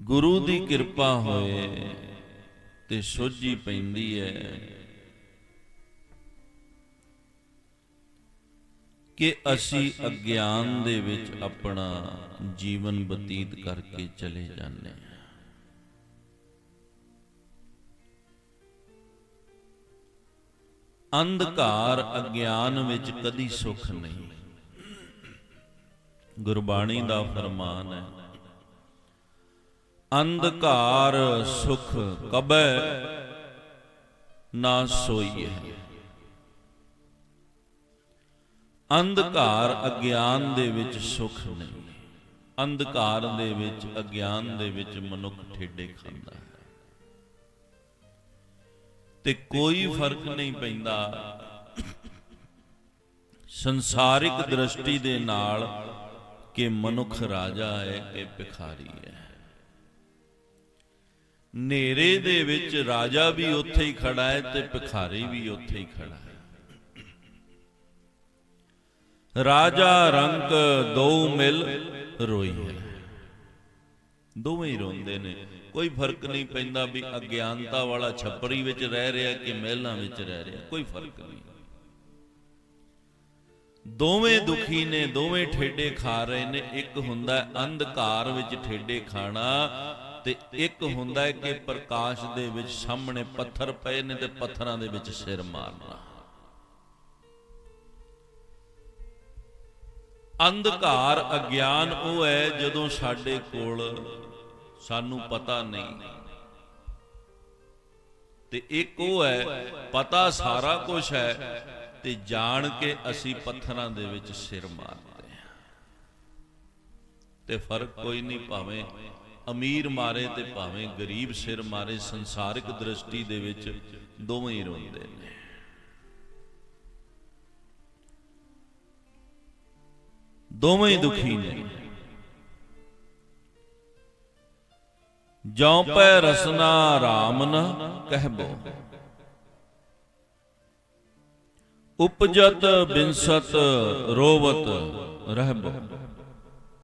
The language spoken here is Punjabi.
ਗੁਰੂ ਦੀ ਕਿਰਪਾ ਹੋਏ ਤੇ ਸੋਝੀ ਪੈਂਦੀ ਹੈ। ਕਿ ਅਸੀਂ ਅਗਿਆਨ ਦੇ ਵਿੱਚ ਆਪਣਾ ਜੀਵਨ ਬਤੀਤ ਕਰਕੇ ਚਲੇ ਜਾਂਦੇ ਹਾਂ। ਅੰਧਕਾਰ ਅਗਿਆਨ ਵਿੱਚ ਕਦੀ ਸੁਖ ਨਹੀਂ। ਗੁਰਬਾਣੀ ਦਾ ਫਰਮਾਨ ਹੈ ਅੰਧਕਾਰ ਸੁਖ ਕਬੈ ਨਾ ਸੋਈਏ ਅੰਧਕਾਰ ਅਗਿਆਨ ਦੇ ਵਿੱਚ ਸੁਖ ਨਹੀਂ, ਅੰਧਕਾਰ ਦੇ ਵਿੱਚ ਅਗਿਆਨ ਦੇ ਵਿੱਚ ਮਨੁੱਖ ਠੇਡੇ ਖਾਂਦਾ ਹੈ। ਤੇ ਕੋਈ ਫ਼ਰਕ ਨਹੀਂ ਪੈਂਦਾ ਸੰਸਾਰਿਕ ਦ੍ਰਿਸ਼ਟੀ ਦੇ ਨਾਲ ਕਿ ਮਨੁੱਖ ਰਾਜਾ ਹੈ ਕਿ ਭਿਖਾਰੀ ਹੈ। ਨੇਰੇ ਦੇ ਵਿੱਚ ਰਾਜਾ ਵੀ ਉੱਥੇ ਹੀ ਖੜਾ ਹੈ ਤੇ ਭਿਖਾਰੀ ਵੀ ਉੱਥੇ ਹੀ ਖੜਾ ਹੈ। ਰਾਜਾ ਰੰਕ ਦੋ ਮਿਲ ਰੋਈ ਹੈ। ਦੋਵੇਂ ਹੀ ਰੋਂਦੇ ਨੇ। ਕੋਈ ਫ਼ਰਕ ਨਹੀਂ ਪੈਂਦਾ ਵੀ ਅਗਿਆਨਤਾ ਵਾਲਾ ਛੱਪਰੀ ਵਿੱਚ ਰਹਿ ਰਿਹਾ ਕਿ ਮਹਿਲਾਂ ਵਿੱਚ ਰਹਿ ਰਿਹਾ। ਕੋਈ ਫ਼ਰਕ ਨਹੀਂ। ਦੋਵੇਂ ਦੁਖੀ ਨੇ, ਦੋਵੇਂ ਠੇਡੇ ਖਾ ਰਹੇ ਨੇ। ਇੱਕ ਹੁੰਦਾ ਅੰਧਕਾਰ ਵਿੱਚ ਠੇਡੇ ਖਾਣਾ ਤੇ ਇੱਕ ਹੁੰਦਾ ਹੈ ਕਿ ਪ੍ਰਕਾਸ਼ ਦੇ ਵਿੱਚ ਸਾਹਮਣੇ ਪੱਥਰ ਪਏ ਨੇ ਤੇ ਪੱਥਰਾਂ ਦੇ ਵਿੱਚ ਸਿਰ ਮਾਰਨਾ। ਅੰਧਕਾਰ ਅਗਿਆਨ ਉਹ ਹੈ ਜਦੋਂ ਸਾਡੇ ਕੋਲ ਸਾਨੂੰ ਪਤਾ ਨਹੀਂ। ਤੇ ਇੱਕ ਉਹ ਹੈ, ਪਤਾ ਸਾਰਾ ਕੁਝ ਹੈ ਤੇ ਜਾਣ ਕੇ ਅਸੀਂ ਪੱਥਰਾਂ ਦੇ ਵਿੱਚ ਸਿਰ ਮਾਰਦੇ ਹਾਂ। ਤੇ ਫ਼ਰਕ ਕੋਈ ਨਹੀਂ ਭਾਵੇਂ ਅਮੀਰ ਮਾਰੇ ਤੇ ਭਾਵੇਂ ਗਰੀਬ ਸਿਰ ਮਾਰੇ ਸੰਸਾਰਿਕ ਦ੍ਰਿਸ਼ਟੀ ਦੇ ਵਿੱਚ ਦੋਵੇਂ ਹੀ ਰੋਂਦੇ ਨੇ। ਦੋਵੇਂ ਹੀ ਦੁਖੀ ਨੇ। ਜਉ ਪੈ ਰਸਨਾ RAM ਨ ਕਹਿਬੋ। ਉਪਜਤ ਬਿਨਸਤ ਰੋਵਤ ਰਹਿਬੋ।